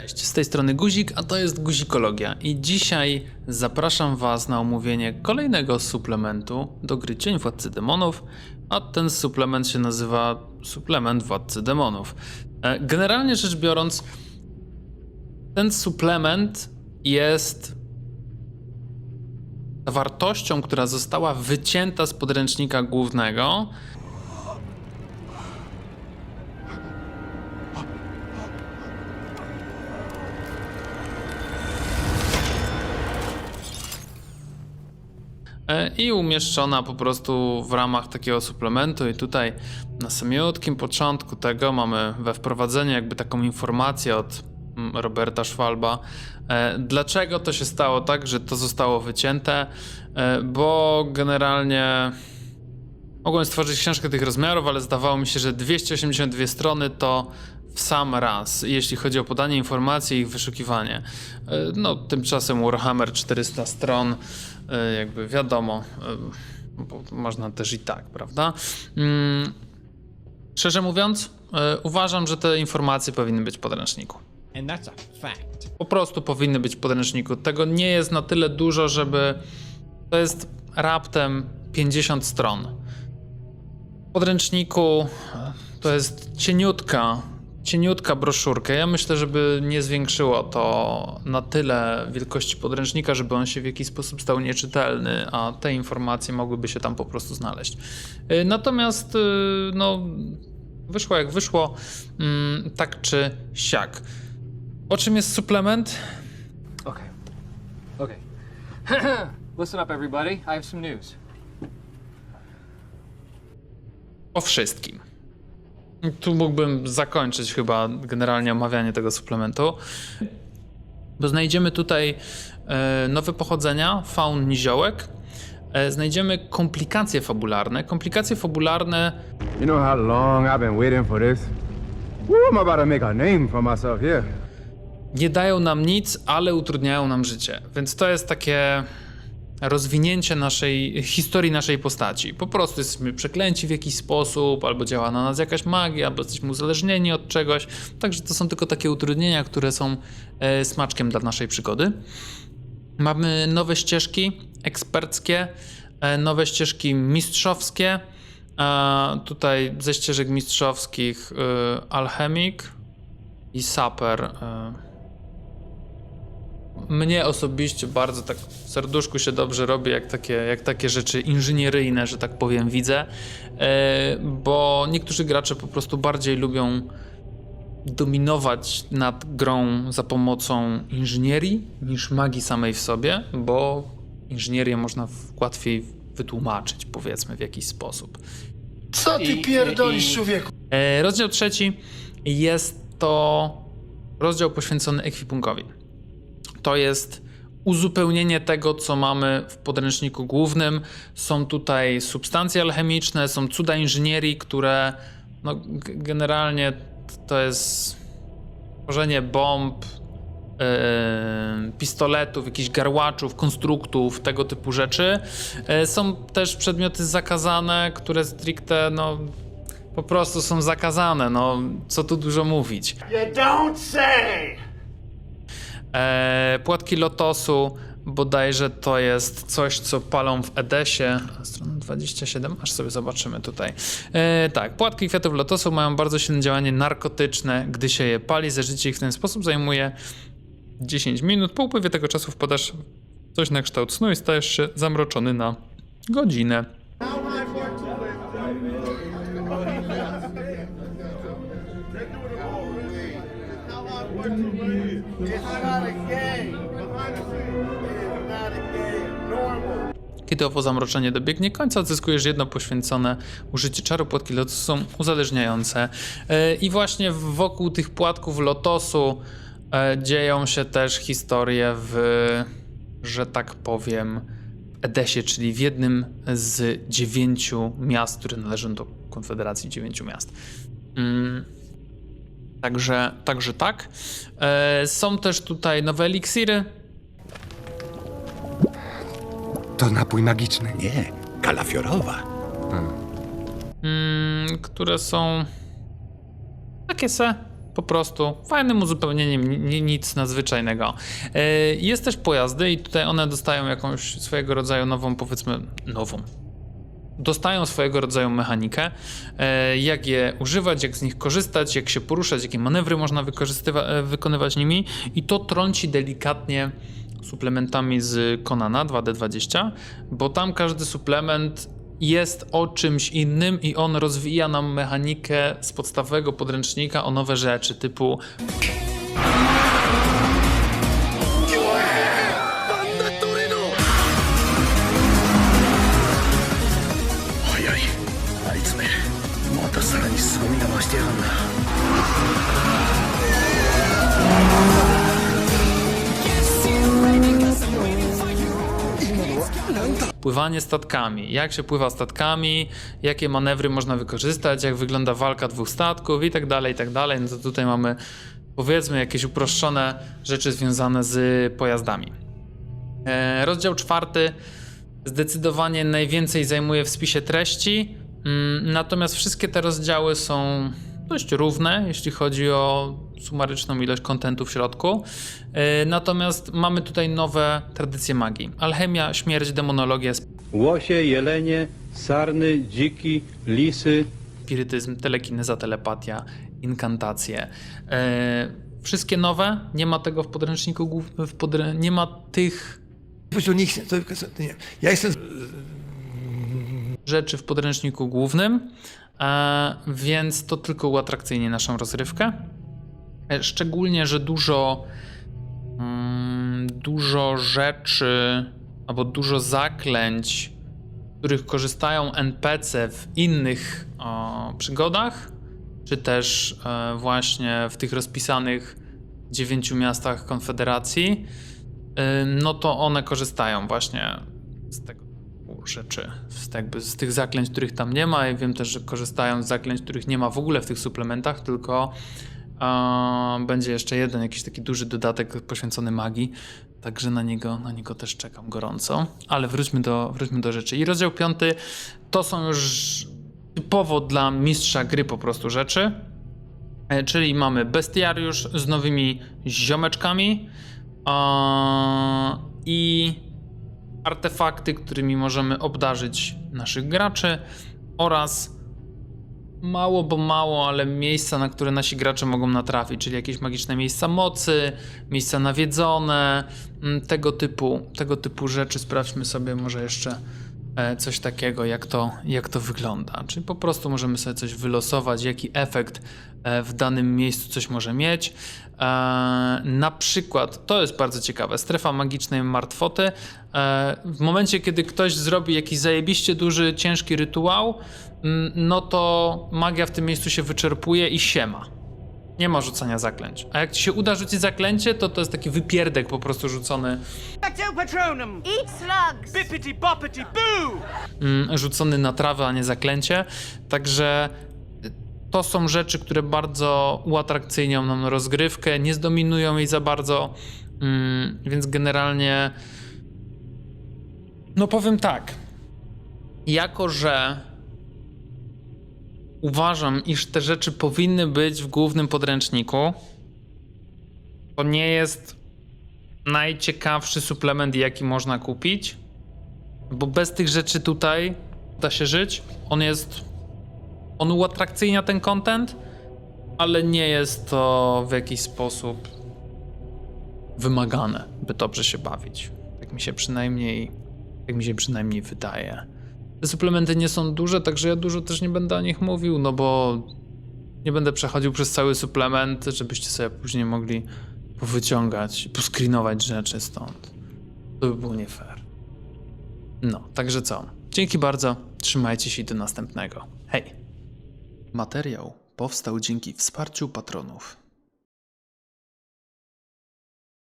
Cześć, z tej strony Guzik, a to jest Guzikologia i dzisiaj zapraszam Was na omówienie kolejnego suplementu do gry Cień Władcy Demonów, a ten suplement się nazywa Suplement Władcy Demonów. E, Generalnie rzecz biorąc, ten suplement jest wartością, która została wycięta z podręcznika głównego, i umieszczona po prostu w ramach takiego suplementu. I tutaj na samiutkim początku tego mamy we wprowadzeniu jakby taką informację od mm, Roberta Schwalba, e, dlaczego to się stało tak, że to zostało wycięte, e, bo generalnie mogłem stworzyć książkę tych rozmiarów, ale zdawało mi się, że 282 strony to w sam raz, jeśli chodzi o podanie informacji i ich wyszukiwanie. E, No, tymczasem Warhammer 400 stron, e, jakby wiadomo, e, można też i tak, prawda? Mm, Szczerze mówiąc, uważam, że te informacje powinny być w podręczniku. Po prostu powinny być w podręczniku. Tego nie jest na tyle dużo, żeby. To jest raptem 50 stron. W podręczniku to jest cieniutka, cieniutka broszurka. Ja myślę, żeby nie zwiększyło to na tyle wielkości podręcznika, żeby on się w jakiś sposób stał nieczytelny, a te informacje mogłyby się tam po prostu znaleźć. Y, Natomiast, y, no, wyszło jak wyszło, mm, tak czy siak. O czym jest suplement? Okay. Okay. Listen up, everybody. I have some news. O wszystkim. Tu mógłbym zakończyć chyba generalnie omawianie tego suplementu, bo znajdziemy tutaj e, nowe pochodzenia faun niziołek, e, znajdziemy komplikacje fabularne. Komplikacje fabularne You know how long I've been waiting for this? Woo, I'm about to make a name for myself here. nie dają nam nic, ale utrudniają nam życie. Więc to jest takie rozwinięcie naszej historii naszej postaci. Po prostu jesteśmy przeklęci w jakiś sposób, albo działa na nas jakaś magia, albo jesteśmy uzależnieni od czegoś. Także to są tylko takie utrudnienia, które są e, smaczkiem dla naszej przygody. Mamy nowe ścieżki eksperckie, e, nowe ścieżki mistrzowskie. E, tutaj ze ścieżek mistrzowskich e, alchemik i saper. e, mnie osobiście bardzo tak w serduszku się dobrze robi, jak takie, jak takie rzeczy inżynieryjne, że tak powiem, widzę, e, bo niektórzy gracze po prostu bardziej lubią dominować nad grą za pomocą inżynierii niż magii samej w sobie, bo inżynierię można łatwiej wytłumaczyć, powiedzmy, w jakiś sposób. Co ty pierdolisz, człowieku? E, Rozdział trzeci jest to rozdział poświęcony ekwipunkowi. To jest uzupełnienie tego, co mamy w podręczniku głównym. Są tutaj substancje alchemiczne, są cuda inżynierii, które no, generalnie to jest tworzenie bomb, e, pistoletów, jakichś garłaczów, konstruktów, tego typu rzeczy. E, Są też przedmioty zakazane, które stricte no, po prostu są zakazane. No, co tu dużo mówić. You don't say! E, płatki lotosu, bodajże to jest coś, co palą w Edesie. Strona 27, aż sobie zobaczymy tutaj. E, tak, płatki kwiatów lotosu mają bardzo silne działanie narkotyczne. Gdy się je pali, zażycie ich w ten sposób zajmuje 10 minut. Po upływie tego czasu wpadasz coś na kształt snu i stajesz się zamroczony na godzinę. Kiedy owo zamroczenie dobiegnie końca, odzyskujesz jedno poświęcone użycie czaru. Płatki lotosu są uzależniające. E, I właśnie wokół tych płatków lotosu e, dzieją się też historie w, że tak powiem, Edesie, czyli w jednym z dziewięciu miast, które należą do Konfederacji Dziewięciu Miast. Mm. Także, także tak. E, Są też tutaj nowe eliksiry, To napój magiczny. Nie, kalafiorowa. mm, które są takie se, Po prostu fajnym uzupełnieniem, ni- ni- nic nadzwyczajnego. E, Jest też pojazdy i tutaj one dostają jakąś swojego rodzaju nową, powiedzmy, nową. Dostają swojego rodzaju mechanikę, e, jak je używać, jak z nich korzystać, jak się poruszać, jakie manewry można wykorzystywa- e, wykonywać nimi i to trąci delikatnie suplementami z Konana 2D20, bo tam każdy suplement jest o czymś innym i on rozwija nam mechanikę z podstawowego podręcznika o nowe rzeczy, typu pływanie statkami, jak się pływa statkami, jakie manewry można wykorzystać, jak wygląda walka dwóch statków i tak dalej, i tak dalej. No to tutaj mamy powiedzmy jakieś uproszczone rzeczy związane z pojazdami. E, rozdział czwarty zdecydowanie najwięcej zajmuje w spisie treści, mm, natomiast wszystkie te rozdziały są dość równe, jeśli chodzi o sumaryczną ilość kontentu w środku. E, natomiast mamy tutaj nowe tradycje magii. Alchemia, śmierć, demonologia, Łosie, jelenie, sarny, dziki, lisy, spirytyzm, telekineza, telepatia, inkantacje. Wszystkie nowe, nie ma tego w podręczniku, głów- w podrę... nie ma tych Powiedział, nie chcę, to, to nie. Ja jestem rzeczy w podręczniku głównym, e, więc to tylko uatrakcyjni naszą rozrywkę. E, Szczególnie, że dużo, mm, dużo rzeczy albo dużo zaklęć, których korzystają NPC w innych przygodach, czy też e, właśnie w tych rozpisanych dziewięciu miastach Konfederacji, no to one korzystają właśnie z tego rzeczy, z, jakby z tych zaklęć, których tam nie ma. I wiem też, że korzystają z zaklęć, których nie ma w ogóle w tych suplementach, tylko e, będzie jeszcze jeden jakiś taki duży dodatek poświęcony magii. Także na niego, na niego też czekam gorąco. Ale wróćmy do, wróćmy do rzeczy. I rozdział piąty to są już typowo dla mistrza gry po prostu rzeczy. E, Czyli mamy bestiariusz z nowymi ziomeczkami a, i artefakty, którymi możemy obdarzyć naszych graczy oraz mało, bo mało, ale miejsca, na które nasi gracze mogą natrafić, czyli jakieś magiczne miejsca mocy, miejsca nawiedzone, mm, tego typu, tego typu rzeczy. Sprawdźmy sobie może jeszcze e, coś takiego, jak to, jak to wygląda. Czyli po prostu możemy sobie coś wylosować, jaki efekt e, w danym miejscu coś może mieć. E, Na przykład, to jest bardzo ciekawe, strefa magicznej martwoty. E, W momencie, kiedy ktoś zrobi jakiś zajebiście duży, ciężki rytuał, mm, no to magia w tym miejscu się wyczerpuje i siema. Nie ma rzucania zaklęć. A jak ci się uda rzucić zaklęcie, to to jest taki wypierdek po prostu rzucony Patronum! Eat slugs! Bippity boppity boo! mm, rzucony na trawę, a nie zaklęcie. Także to są rzeczy, które bardzo uatrakcyjnią nam rozgrywkę, nie zdominują jej za bardzo, mm, więc generalnie no powiem tak. Jako, że uważam, iż te rzeczy powinny być w głównym podręczniku, to nie jest najciekawszy suplement, jaki można kupić. Bo bez tych rzeczy tutaj da się żyć. On jest. On uatrakcyjnia ten content, ale nie jest to w jakiś sposób wymagane, by dobrze się bawić. Tak mi się przynajmniej. Tak mi się przynajmniej wydaje. Te suplementy nie są duże, także ja dużo też nie będę o nich mówił, no bo nie będę przechodził przez cały suplement, żebyście sobie później mogli powyciągać, poskrinować rzeczy stąd. To by było nie fair. No, także co? Dzięki bardzo, trzymajcie się i do następnego. Hej! Materiał powstał dzięki wsparciu patronów.